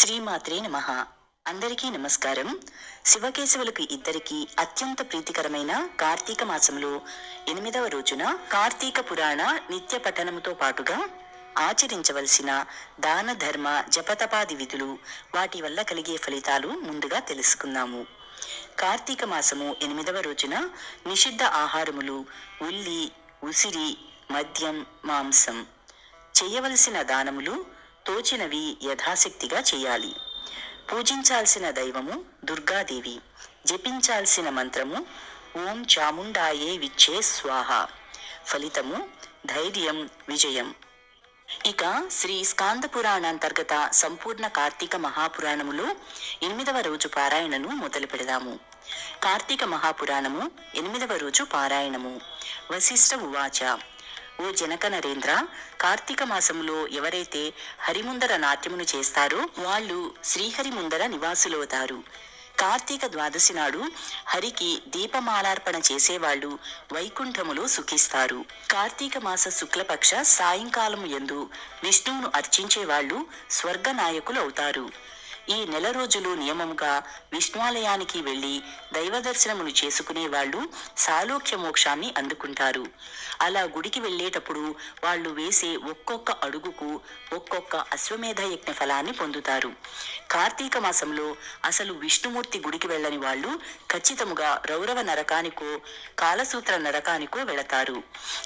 శ్రీమాత్రే నమ. అందరికీ నమస్కారం. శివకేశవులకు ఇద్దరికి అత్యంత ప్రీతికరమైన కార్తీక మాసంలో ఎనిమిదవ రోజున కార్తీక పురాణ నిత్య పఠనముతో పాటుగా ఆచరించవలసిన దాన ధర్మ జపతపాది విధులు వాటి వల్ల కలిగే ఫలితాలు ముందుగా తెలుసుకుందాము. కార్తీక మాసము ఎనిమిదవ రోజున నిషిద్ధ ఆహారములు ఉల్లి ఉసిరి మద్యం మాంసం. చేయవలసిన దానములు తోచినవి యథాశక్తిగా చేయాలి. పూజించాల్సిన దైవము దుర్గాదేవి. జపించాల్సిన మంత్రము ఓం చాముండాయే విచ్చే స్వాహ. ఫలితము ధైర్యం విజయం. ఇక శ్రీ స్కాంద పురాణాంతర్గత సంపూర్ణ కార్తీక మహాపురాణములో ఎనిమిదవ రోజు పారాయణను మొదలు పెడదాము. కార్తీక మహాపురాణము ఎనిమిదవ రోజు పారాయణము. వశిష్ఠ ఉవాచ. ఓ జనక నరేంద్ర కార్తీక మాసములో ఎవరైతే హరిముందర నాట్యమును చేస్తారో వాళ్ళు శ్రీహరిముందర నివాసులవుతారు. కార్తీక ద్వాదశి నాడు హరికి దీపమాలార్పణ చేసేవాళ్ళు వైకుంఠములో సుఖిస్తారు. కార్తీక మాస శుక్లపక్ష సాయంకాలము యందు విష్ణువును అర్చించేవాళ్ళు స్వర్గ అవుతారు. ఈ నెల రోజులు నియమంగా విష్ణాలయానికి వెళ్ళి దైవదర్శనమును చేసుకునే వాళ్ళు సాలోక్య మోక్షాన్ని అందుకుంటారు. అలా గుడికి వెళ్ళేటప్పుడు వాళ్ళు వేసే ఒక్కొక్క అడుగుకు ఒక్కొక్క అశ్వమేధ యజ్ఞ ఫలాన్ని పొందుతారు. కార్తీక మాసంలో అసలు విష్ణుమూర్తి గుడికి వెళ్ళని వాళ్ళు ఖచ్చితముగా రౌరవ నరకానికో కాలసూత్ర నరకానికో వెళతారు.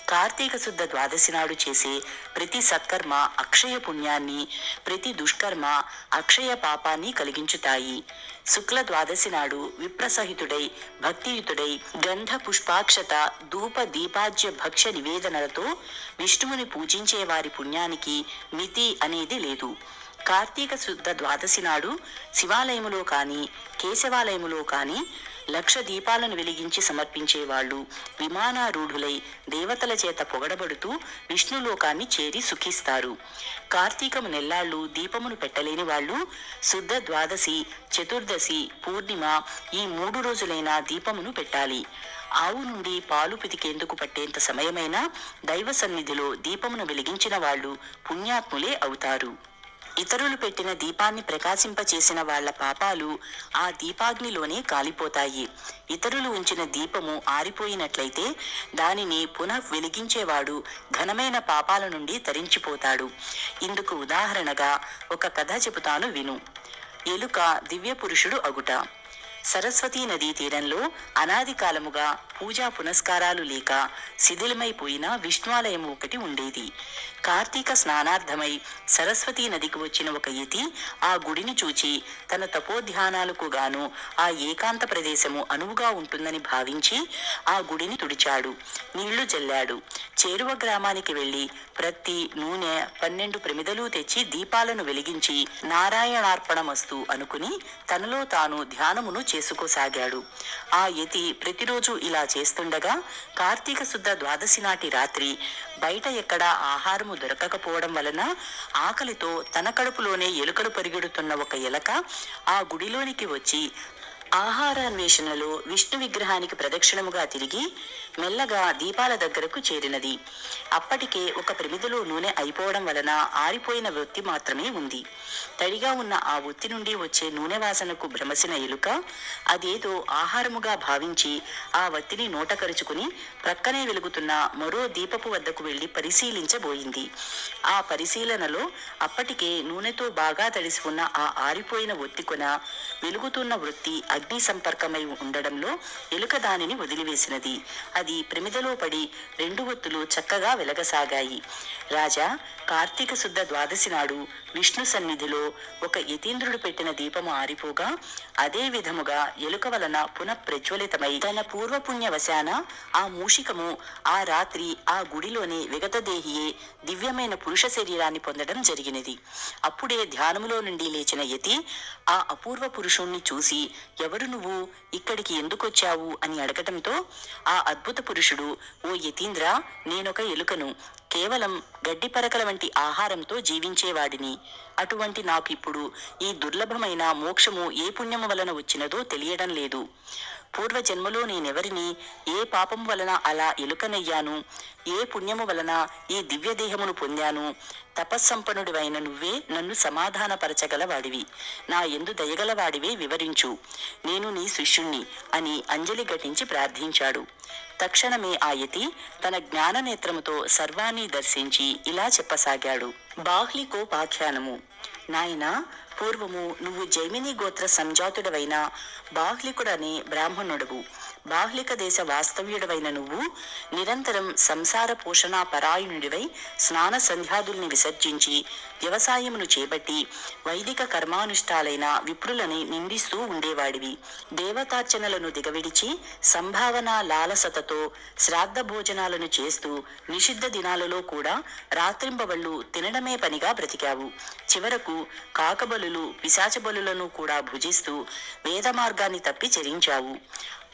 కార్తీక శుద్ధ ద్వాదశి నాడు చేసే ప్రతి సత్కర్మ అక్షయ పుణ్యాన్ని ప్రతి దుష్కర్మ అక్షయ పాపాన్ని కలిగించుతాయి. శుక్ల ద్వాదశి నాడు విప్రసహితుడై భక్తియుతుడై గంధ పుష్పాక్షత ధూప దీపాజ్య భక్ష్య నివేదనలతో విష్ణువుని పూజించే వారి పుణ్యానికి మితి అనేది లేదు. కార్తీక శుద్ధ ద్వాదశి నాడు శివాలయములో కానీ కేశవాలయములో కానీ లక్ష దీపాలను వెలిగించి సమర్పించేవాళ్ళు విమానారూఢులై దేవతల చేత పొగడబడుతూ విష్ణులోకాన్ని చేరి సుఖిస్తారు. కార్తీకము నెల్లాళ్ళు దీపమును పెట్టలేని వాళ్ళు శుద్ధ ద్వాదశి చతుర్దశి పూర్ణిమ ఈ మూడు రోజులైన దీపమును పెట్టాలి. ఆవు నుండి పాలు పితికేందుకు పట్టేంత సమయమైనా దైవ సన్నిధిలో దీపమును వెలిగించిన వాళ్ళు పుణ్యాత్ములే అవుతారు. ఇతరులు పెట్టిన దీపాన్ని ప్రకాశింపచేసిన వాళ్ళ పాపాలు ఆ దీపాగ్నిలోనే కాలిపోతాయి. ఇతరులు ఉంచిన దీపము ఆరిపోయినట్లయితే దానిని పునః వెలిగించేవాడు ఘనమైన పాపాల నుండి తరించిపోతాడు. ఇందుకు ఉదాహరణగా ఒక కథ చెబుతాను విను. ఎలుక దివ్య పురుషుడు అగుట. సరస్వతీ నదీ తీరంలో అనాది కాలముగా పూజా పునస్కారాలు లేక శిథిలమైపోయిన విష్ణువాలయం ఒకటి ఉండేది. కార్తీక స్నానార్థమై సరస్వతీ నదికి వచ్చిన ఒక యతి ఆ గుడిని చూచి తన తపోధ్యానాలకు గాను ఆ ఏకాంత ప్రదేశము అనువుగా ఉంటుందని భావించి ఆ గుడిని తుడిచాడు. నీళ్ళు జల్లాడు. చేరువ గ్రామానికి వెళ్ళి ప్రతి నూనె పన్నెండు ప్రమిదలు తెచ్చి దీపాలను వెలిగించి నారాయణార్పణమస్తు అనుకుని తనలో తాను ధ్యానమును చేసుకోసాగాడు. ఆ యతి ప్రతిరోజు ఇలా చేస్తుండగా కార్తీక శుద్ధ ద్వాదశి నాటి రాత్రి బయట ఎక్కడా ఆహారము దొరకకపోవడం వలన ఆకలితో తన కడుపులోనే ఎలుకలు పరిగెడుతున్న ఒక ఎలక ఆ గుడిలోనికి వచ్చి ఆహారాన్వేషణలో విష్ణు విగ్రహానికి ప్రదక్షిణముగా తిరిగి మెల్లగా దీపాల దగ్గరకు చేరినది. అప్పటికే ఒక ప్రమిదలో నూనె అయిపోవడం వలన ఆరిపోయిన వృత్తి మాత్రమే ఉంది. తడిగా ఉన్న ఆ వృత్తి నుండి వచ్చే నూనె వాసనకు భ్రమసిన ఎలుక అదేదో ఆహారముగా భావించి ఆ వత్తిని నోటకరుచుకుని ప్రక్కనే వెలుగుతున్న మరో దీపపు వద్దకు వెళ్ళి పరిశీలించబోయింది. ఆ పరిశీలనలో అప్పటికే నూనెతో బాగా తడిసి ఉన్న ఆ ఆరిపోయిన ఒత్తికొన వెలుగుతున్న వృత్తి అగ్ని సంపర్కమై ఉండడంలో ఎలుక దానిని వదిలివేసినది. అది ప్రమిదలో పడి రెండు ఒత్తులు చక్కగా వెలగసాగాయి. రాజా కార్తీక శుద్ధ ద్వాదశి నాడు విష్ణు సన్నిధిలో ఒక యతీంద్రుడు పెట్టిన దీపము ఆరిపోగా అదే విధముగా ఎలుక వలన పునః ప్రజ్వలితమై తన పూర్వపుణ్యవశాన ఆ మూషికము ఆ రాత్రి ఆ గుడిలోనే విగతదేహియే దివ్యమైన పురుష శరీరాన్ని పొందడం జరిగినది. అప్పుడే ధ్యానములో నుండి లేచిన యతి ఆ అపూర్వ పురుషుణ్ణి చూసి ఎవరు నువ్వు? ఇక్కడికి ఎందుకొచ్చావు? అని అడగటంతో ఆ అద్భుత పురుషుడు ఓ యతీంద్ర నేనొక ఎలుకను. కేవలం గడ్డి పరకల వంటి ఆహారంతో జీవించేవాడిని. అటువంటి నాకిప్పుడు ఈ దుర్లభమైన మోక్షము ఏ పుణ్యము వలన వచ్చినదో తెలియడం లేదు. పూర్వ జన్మలో నేనెవరిని ఏ పాపం వలన అలా ఎలుకనయ్యాను? ఏ పుణ్యము వలన ఈ దివ్యదేహమును పొందాను? తపస్సంపన్నుడివైన నువ్వే నన్ను సమాధానపరచగలవాడివి. నా ఎందు దయగలవాడివే వివరించు. నేను నీ శిష్యుణ్ణి అని అంజలి ఘటించి ప్రార్థించాడు. తక్షణమే ఆ యతి తన జ్ఞాననేత్రముతో సర్వాన్ని దర్శించి ఇలా చెప్పసాగాడు. బాహ్లికోపాఖ్యానము నాయనా పూర్వము నువ్వు జైమిని గోత్ర సంజాతుడవైన బాహ్లికుడనే బ్రాహ్మణుడవు. బాహ్లిక దేశ వాస్తవ్యుడవైన నువ్వు నిరంతరం సంసార పోషణ పరాయణుడివై స్నాన సంధ్యాదుల్ని విసర్జించి వ్యవసాయమును చేపట్టి వైదిక కర్మానుష్ఠాలైన విప్రులని నిందిస్తూ ఉండేవాడివి. దేవతార్చనలను దిగవిడిచి సంభావన లాలసతతో శ్రాద్ధ భోజనాలను చేస్తూ నిషిద్ధ దినాలలో కూడా రాత్రింబవళ్ళు తినడమే పనిగా బ్రతికావు. చివరకు కాకబలులు పిశాచబలులను కూడా భుజిస్తూ వేద మార్గాన్ని తప్పి చెరించావు.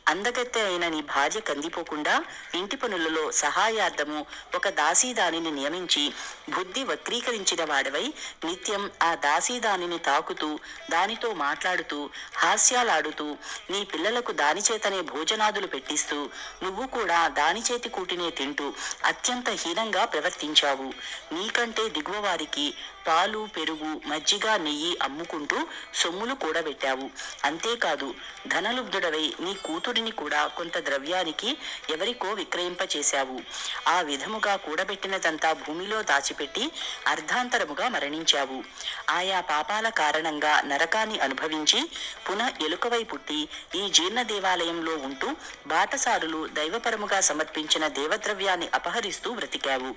అందగత్తె అయిన నీ భార్య కందిపోకుండా ఇంటి పనులలో సహాయార్థము ఒక దాసీదానిని నియమించి బుద్ధి వక్రీకరించిన వాడవై నిత్యం ఆ దాసీదానిని తాకుతూ దానితో మాట్లాడుతూ హాస్యాలాడుతూ నీ పిల్లలకు దాని చేతనే భోజనాదులు పెట్టిస్తూ నువ్వు కూడా దాని చేతి కూటినే తింటూ అత్యంత హీనంగా ప్రవర్తించావు. నీకంటే దిగువ వారికి పాలు పెరుగు మజ్జిగ నెయ్యి అమ్ముకుంటూ సొమ్ములు కూడబెట్టావు. అంతేకాదు ధనలుబ్ధుడవై నీ కూతురిని కూడా కొంత ద్రవ్యానికి ఎవరికో విక్రయింపచేశావు. ఆ విధముగా కూడబెట్టినదంతా భూమిలో దాచిపెట్టి అర్ధాంతరముగా మరణించావు. ఆయా పాపాల కారణంగా నరకాన్ని అనుభవించి పునః ఎలుకవై పుట్టి ఈ జీర్ణ దేవాలయంలో ఉంటూ బాటసారులు దైవపరముగా సమర్పించిన దేవద్రవ్యాన్ని అపహరిస్తూ బ్రతికావు.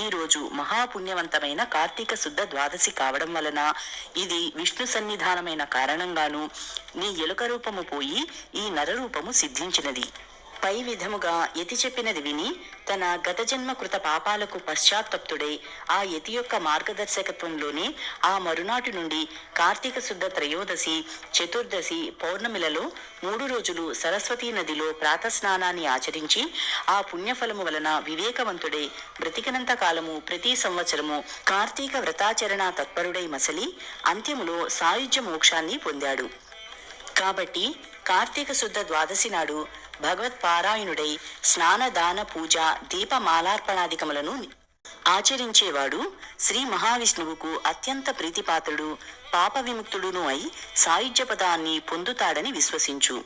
ఈ రోజు మహాపుణ్యవంతమైన కార్తీక శుద్ధ ద్వాదశి కావడం వలన ఇది విష్ణు సన్నిధానమైన కారణంగాను నీ ఎలుక రూపము పోయి ఈ నరరూపము ఫలము సిద్ధించినది. పై విధముగా యతి చెప్పినది విని తన గత జన్మ కృత పాపాలకు పశ్చాత్తప్తుడై ఆ యతి యొక్క మార్గదర్శకత్వంలోనే ఆ మరునాటి నుండి కార్తీక శుద్ధ త్రయోదశి చతుర్దశి పౌర్ణమిలలో మూడు రోజులు సరస్వతీ నదిలో ప్రాతస్నానాన్ని ఆచరించి ఆ పుణ్యఫలము వలన వివేకవంతుడై బ్రతికినంత కాలము ప్రతి సంవత్సరము కార్తీక వ్రతాచరణ తత్పరుడై మసలి అంత్యములో సాయుధ్య మోక్షాన్ని పొందాడు. కాబట్టి కార్తీక శుద్ధ ద్వాదశి నాడు భగవత్ పారాయణుడై స్నాన దాన పూజ దీపమాలార్పణాధికములను ఆచరించేవాడు శ్రీ మహావిష్ణువుకు అత్యంత ప్రీతిపాత్రుడు పాప విముక్తుడును అయి సాయుధ్య పదాన్ని పొందుతాడని విశ్వసించు.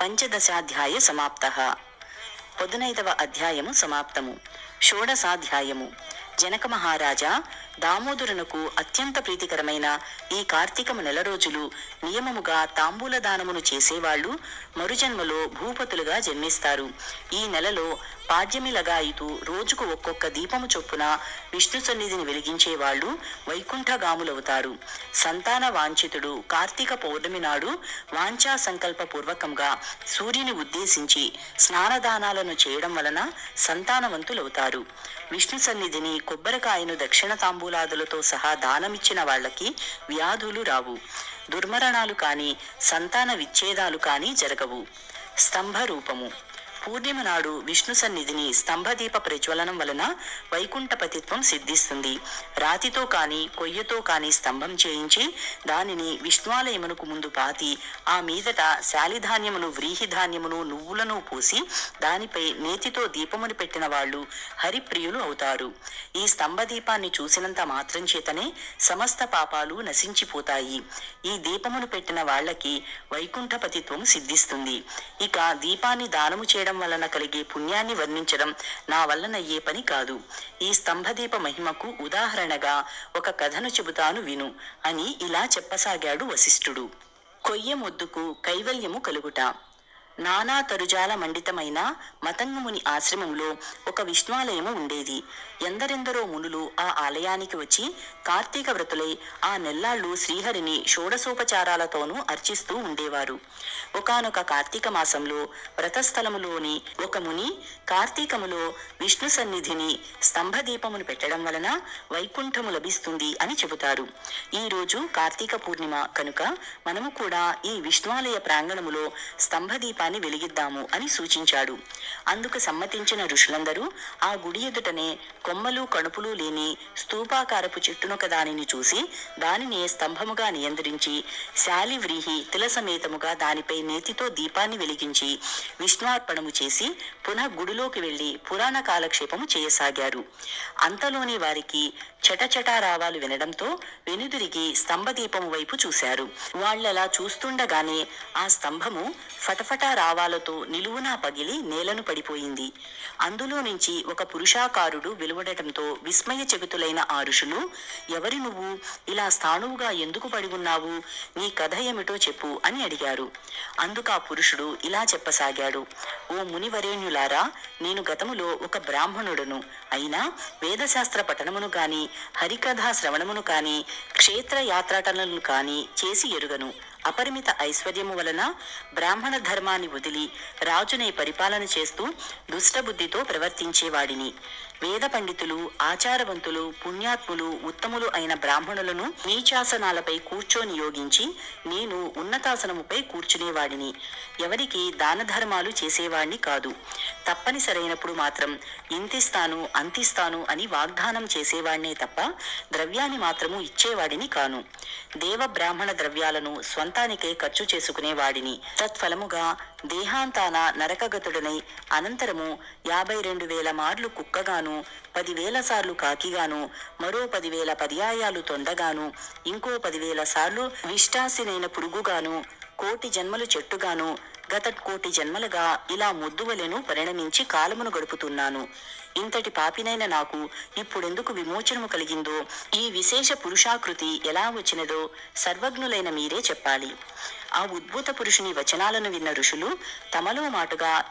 పంచదశాధ్యాయ సమాప్త. పదునైదవ అధ్యాయము సమాప్తము. షోడశాధ్యాయము. జనక మహారాజా దామోదరునకు అత్యంత ప్రీతికరమైన ఈ కార్తీకము నెల రోజులు నియమముగా తాంబూల దానమును చేసేవాళ్ళు మరుజన్మలో భూపతులుగా జన్మిస్తారు. ఈ నెలలో పాడ్యమి లగాయితూ రోజుకు ఒక్కొక్క దీపము చొప్పున విష్ణు సన్నిధిని వెలిగించే వాళ్ళు వైకుంఠగాములవుతారు. సంతాన వాంఛితుడు కార్తీక పౌర్ణమి నాడు వాంఛా సంకల్ప పూర్వకంగా సూర్యుని ఉద్దేశించి స్నానదానాలను చేయడం వలన సంతానవంతులవుతారు. విష్ణు సన్నిధిని కొబ్బరికాయను దక్షిణ తాంబూలాదులతో సహా దానమిచ్చిన వాళ్ళకి వ్యాధులు రావు. దుర్మరణాలు కాని సంతాన విచ్ఛేదాలు కానీ జరగవు. స్తంభ రూపము పూర్ణిమ నాడు విష్ణు సన్నిధిని స్తంభదీప ప్రజ్వలనం వలన వైకుంఠపతిత్వం సిద్ధిస్తుంది. రాతితో కాని కొయ్యతో కాని స్తంభం చేయించి దానిని విష్ణువాలయమునకు ముందు పాతి ఆ మీదట శాలిధాన్యమును వ్రీహిధాన్యమును నువ్వులను పూసి దానిపై నేతితో దీపమును పెట్టిన వాళ్ళు హరిప్రియులు అవుతారు. ఈ స్తంభదీపాన్ని చూసినంత మాత్రం చేతనే సమస్త పాపాలు నశించిపోతాయి. ఈ దీపమును పెట్టిన వాళ్ళకి వైకుంఠపతిత్వం సిద్ధిస్తుంది. ఇక దీపాన్ని దానము చేయడం వలన కలిగే పుణ్యాన్ని వర్ణించడం నా వల్లనయ్యే పని కాదు. ఈ స్తంభదీప మహిమకు ఉదాహరణగా ఒక కథను చెబుతాను విను అని ఇలా చెప్పసాగాడు వశిష్ఠుడు. కొయ్య మొద్దుకు కైవల్యము కలుగుట. నానా తరుజాల మండితమైన మతంగముని ఆశ్రమంలో ఒక విష్ణువాలయము ఉండేది. ఎందరెందరో మునులు ఆ ఆలయానికి వచ్చి కార్తీక వ్రతులై ఆ నెల్లాళ్ళు శ్రీహరిని షోడసోపచారాలతోనూ అర్చిస్తూ ఉండేవారు. ఒకానొక కార్తీక మాసంలో వ్రతస్థలములోని ఒక ముని కార్తీకములో విష్ణు సన్నిధిని స్తంభదీపమును పెట్టడం వలన వైకుంఠము లభిస్తుంది అని చెబుతారు. ఈ రోజు కార్తీక పూర్ణిమ కనుక మనము కూడా ఈ విష్ణువాలయ ప్రాంగణములో స్తంభదీపాన్ని దీపాన్ని వెలిగిద్దాము అని సూచించాడు. అందుకు సమ్మతించిన ఋషులందరూ ఆ గుడి ఎదుటనే కొమ్మలు కణుపులు లేని స్తూపాకారపు చెట్టునొక దానిని చూసి దానిని స్తంభముగా నియంత్రించి శాలివ్రీహి తిలసమేతముగా దానిపై నేతితో దీపాన్ని వెలిగించి విష్ణుార్పణము చేసి పునః గుడిలోకి వెళ్ళి పురాణ కాలక్షేపము చేయసాగారు. అంతలోని వారికి చటచటారావాలు వినడంతో వెనుదిరిగి స్తంభదీపము వైపు చూశారు. వాళ్ళలా చూస్తుండగానే ఆ స్తంభము ఫటఫటా రావాలతో నిలువునా పగిలి నేలను పడిపోయింది. అందులో నుంచి ఒక పురుషాకారుడు వెలువడటంతో విస్మయ చెబుతులైన ఆ ఋషులు ఎవరి నువ్వు? ఇలా స్థాణువుగా ఎందుకు పడి ఉన్నావు? నీ కథ ఏమిటో చెప్పు అని అడిగారు. అందుకు ఆ పురుషుడు ఇలా చెప్పసాగాడు. ఓ మునివరేణ్యులారా నేను గతములో ఒక బ్రాహ్మణుడను. అయినా వేదశాస్త్ర పఠనమును కాని హరికథా శ్రవణమును కాని క్షేత్ర యాత్రాటనలను కాని చేసి ఎరుగను. అపరిమిత ఐశ్వర్యము వలన బ్రాహ్మణ ధర్మాన్ని వదిలి రాజునే పరిపాలన చేస్తూ దుష్టబుద్ధితో ప్రవర్తించేవాడిని. వేద పండితులు ఆచారవంతులు పుణ్యాత్ములు ఉత్తములు అయిన బ్రాహ్మణులను నీచాసనాలపై కూర్చొని యోగించి నేను ఉన్నతాసనముపై కూర్చునేవాడిని. ఎవరికి దాన ధర్మాలు చేసేవాడిని కాదు. తప్పనిసరైనప్పుడు మాత్రం ఇంతిస్తాను అంతిస్తాను అని వాగ్దానం చేసేవాడినే తప్ప ద్రవ్యాన్ని మాత్రము ఇచ్చేవాడిని కాను. దేవ బ్రాహ్మణ ద్రవ్యాలను స్వంతానికే ఖర్చు చేసుకునేవాడిని. తత్ఫలముగా దేహాంతాన నరకగతుడనై అనంతరము యాభై రెండు వేల మార్లు కుక్కగాను పదివేల సార్లు కాకిగాను మరో పదివేల పర్యాయాలు తొండగాను ఇంకో పదివేల సార్లు విష్టాసినైన పురుగుగాను కోటి జన్మలు చెట్టుగాను గత కోటి జన్మలుగా ఇలా ముద్దువలెను పరిణమించి కాలమును గడుపుతున్నాను. ఇంతటి పాపినైన నాకు ఇప్పుడెందుకు విమోచనము కలిగిందో? ఈ విశేష పురుషాకృతి ఎలా వచ్చినదో సర్వజ్ఞులైన మీరే చెప్పాలి. ఆ ఉద్భూత పురుషుని వచనాలను విన్న ఋషులు తమలో మాటుగా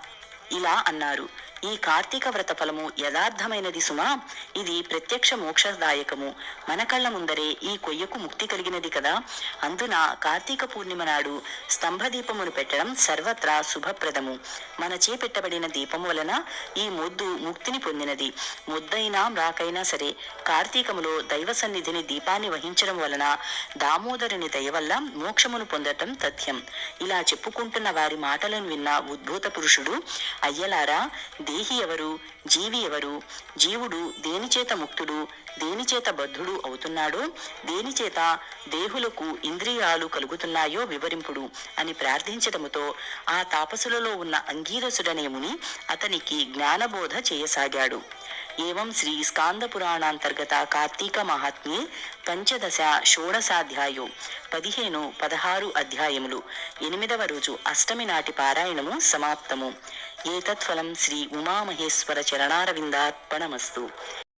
ఇలా అన్నారు. ఈ కార్తీక వ్రత ఫలము యథార్థమైనది సుమా. ఇది ప్రత్యక్ష మోక్షదాయకము. మన కళ్ళ ముందరే ఈ కొయ్యకు ముక్తి కలిగినది కదా. అందున కార్తీక పూర్ణిమ నాడు స్తంభదీపమును పెట్టడం సర్వత్రా శుభప్రదము. మన చేపెట్టబడిన దీపము వలన ఈ మొద్దు ముక్తిని పొందినది. ముద్దైనా రాకైనా సరే కార్తీకములో దైవ సన్నిధిని దీపాన్ని వహించడం వలన దామోదరుని దయ వల్ల మోక్షమును పొందటం తథ్యం. ఇలా చెప్పుకుంటున్న వారి మాటలను విన్న ఉద్భూత పురుషుడు అయ్యలారా దేహి ఎవరు? జీవి ఎవరు? జీవుడు దేనిచేత ముక్తుడు? దేనిచేత బద్ధుడు అవుతున్నాడో? దేనిచేత దేహులకు ఇంద్రియాలు కలుగుతున్నాయో వివరింపుడు అని ప్రార్థించటముతో ఆ తాపసులలో ఉన్న అంగీరసుడనే ముని అతనికి జ్ఞానబోధ చేయసాగాడు. ఏవం శ్రీ స్కాంద పురాణాంతర్గత కార్తీక మహాత్మ్యే పంచదశ షోడశాధ్యాయో పదిహేను పదహారు అధ్యాయములు. ఎనిమిదవ రోజు అష్టమి నాటి పారాయణము సమాప్తము. ఏతత్ఫలం శ్రీ ఉమామహేశ్వర చరణారవిందార్పణమస్తు.